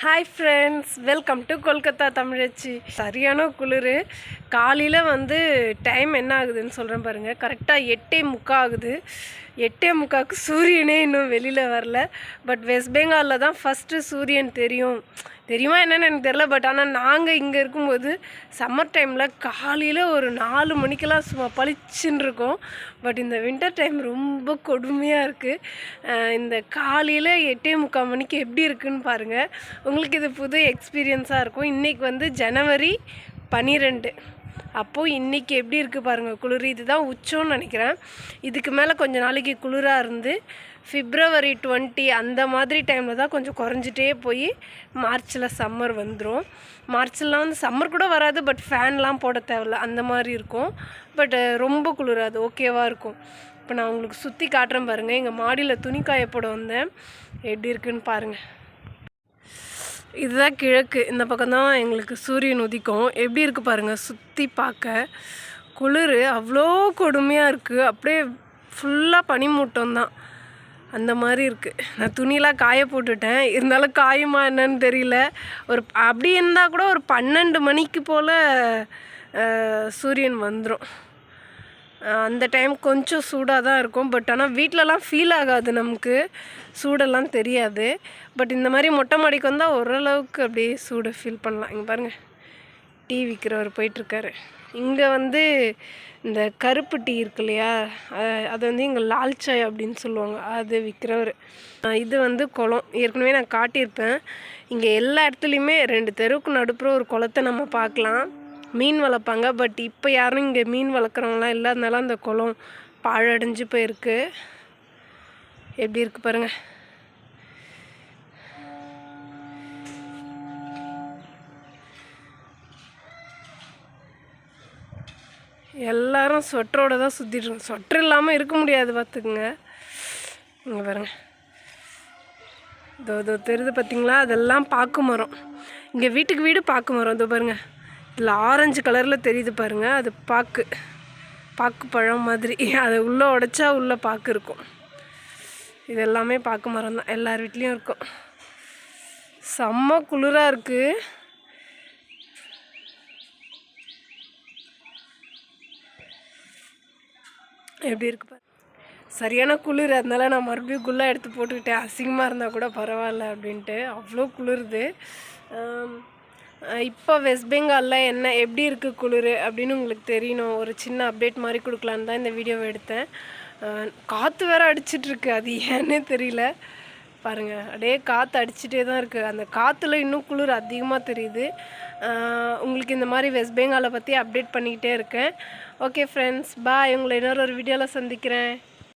Hi friends welcome to Kolkata தமிழச்சி சரியான குளிர். காலையில் வந்து டைம் என்ன ஆகுதுன்னு சொல்கிறேன் பாருங்கள் கரெக்டாக எட்டே முக்கா ஆகுது. எட்டே முக்காவுக்கு சூரியனே இன்னும் வெளியில் வரல. பட் வெஸ்ட் பெங்காலில் தான் ஃபஸ்ட்டு சூரியன் தெரியும். தெரியுமா என்னென்னு எனக்கு தெரில பட் ஆனால் நாங்கள் இங்கே இருக்கும்போது சம்மர் டைமில் காலையில் ஒரு நாலு மணிக்கெல்லாம் சும்மா பளிச்சுன்னு இருக்கோம். பட் இந்த வின்டர் டைம் ரொம்ப கொடுமையாக இருக்குது இந்த காலையில் எட்டே முக்கால் மணிக்கு எப்படி இருக்குன்னு பாருங்கள் உங்களுக்கு இது புது எக்ஸ்பீரியன்ஸாக இருக்கும். இன்றைக்கி வந்து ஜனவரி பன்னிரெண்டு அப்போது இன்றைக்கி எப்படி இருக்குது பாருங்கள் குளிர். இதுதான் உச்சம்னு நினைக்கிறேன். இதுக்கு மேலே கொஞ்சம் நாளைக்கு குளிராக இருந்து ஃபிப்ரவரி டுவெண்ட்டி அந்த மாதிரி டைமில் தான் கொஞ்சம் குறைஞ்சிட்டே போய் மார்ச்சில் சம்மர் வந்துடும் மார்ச்லாம் வந்து சம்மர் கூட வராது பட் ஃபேன்லாம் போட தேவையில்ல. அந்த மாதிரி இருக்கும். பட் ரொம்ப குளிராது ஓகேவாக இருக்கும். இப்போ நான் உங்களுக்கு சுற்றி காட்டுறேன் பாருங்கள் எங்கள் மாடியில் துணி காய போட வந்தேன். எப்படி இருக்குன்னு பாருங்கள் இதுதான் கிழக்கு. இந்த பக்கம் தான் எங்களுக்கு சூரியன் உதிக்கும். எப்படி இருக்குது பாருங்கள் சுற்றி பார்க்க. குளிர் அவ்வளோ கொடுமையாக இருக்குது அப்படியே ஃபுல்லாக பனிமூட்டம் தான். அந்த மாதிரி இருக்குது நான் துணியெலாம் காய போட்டுட்டேன். இருந்தாலும் காயுமா என்னன்னு தெரியல. ஒரு அப்படி இருந்தால் கூட ஒரு பன்னெண்டு மணிக்கு போல் சூரியன் வந்துடும் அந்த டைம் கொஞ்சம் சூடாக தான் இருக்கும். பட் ஆனால் வீட்டிலலாம் ஃபீல் ஆகாது நமக்கு. சூடெல்லாம் தெரியாது. பட் இந்த மாதிரி மொட்டை மாடிக்கு வந்தால் ஓரளவுக்கு அப்படியே சூடை ஃபீல் பண்ணலாம். இங்கே பாருங்கள் டீ விற்கிறவர் போயிட்டுருக்காரு. இங்கே வந்து இந்த கருப்பு டீ இருக்கு இல்லையா? அது வந்து இங்கே லால் சாய் அப்படின்னு சொல்லுவாங்க. அது விற்கிறவர் இது வந்து குளம். ஏற்கனவே நான் காட்டியிருப்பேன். இங்கே எல்லா இடத்துலையுமே ரெண்டு தெருவுக்கு நடுப்புற ஒரு குளத்தை நம்ம பார்க்கலாம். மீன் வளர்ப்பாங்க. பட் இப்போ யாரும் இங்கே மீன் வளர்க்குறவங்களாம் இல்லாதனால அந்த குளம் பாழடைஞ்சு போயிருக்கு. எப்படி இருக்குது பாருங்கள் எல்லாரும் ஸ்வெட்டரோட தான் சுற்றிட்டுருக்கோம் ஸ்வெட்டர் இல்லாமல் இருக்க முடியாது பார்த்துக்குங்க. இங்கே பாருங்கள் இதோ இதோ தெரியுது பார்த்தீங்களா அதெல்லாம் பாக்கு மரம். இங்கே வீட்டுக்கு வீடு பாக்கு மரம். இதோ பாருங்கள் இதில் ஆரஞ்சு கலரில் தெரியுது பாருங்கள் அது பாக்கு. பாக்கு பழம் மாதிரி. அதை உள்ளே உடைச்சா உள்ளே பாக்கு இருக்கும். இது எல்லாமே பாக்கு மரம் தான். எல்லார் வீட்லேயும் இருக்கும். செம்ம குளிராக இருக்குது எப்படி இருக்கு பாரு. சரியான குளிர். அதனால நான் மறுபடியும் குள்ளா எடுத்து போட்டுக்கிட்டேன். அசிங்கமாக இருந்தால் கூட பரவாயில்ல அப்படின்ட்டு. அவ்வளோ குளிருது. இப்போ வெஸ்ட் பெங்காலில் என்ன எப்படி இருக்குது குளிர் அப்படின்னு உங்களுக்கு தெரியணும். ஒரு சின்ன அப்டேட் மாதிரி கொடுக்கலான்னு தான் இந்த வீடியோவை எடுத்தேன். காற்று வேறு அடிச்சிட்ருக்கு அது ஏன்னே தெரியல. பாருங்கள் அப்படியே காற்று அடிச்சுட்டே தான் இருக்குது அந்த காற்றுல இன்னும் குளிர் அதிகமாக தெரியுது. உங்களுக்கு இந்த மாதிரி வெஸ்ட் பெங்காலை பற்றி அப்டேட் பண்ணிக்கிட்டே இருக்கேன். ஓகே ஃப்ரெண்ட்ஸ் பாய் உங்களை இன்னொரு ஒரு வீடியோவில் சந்திக்கிறேன்.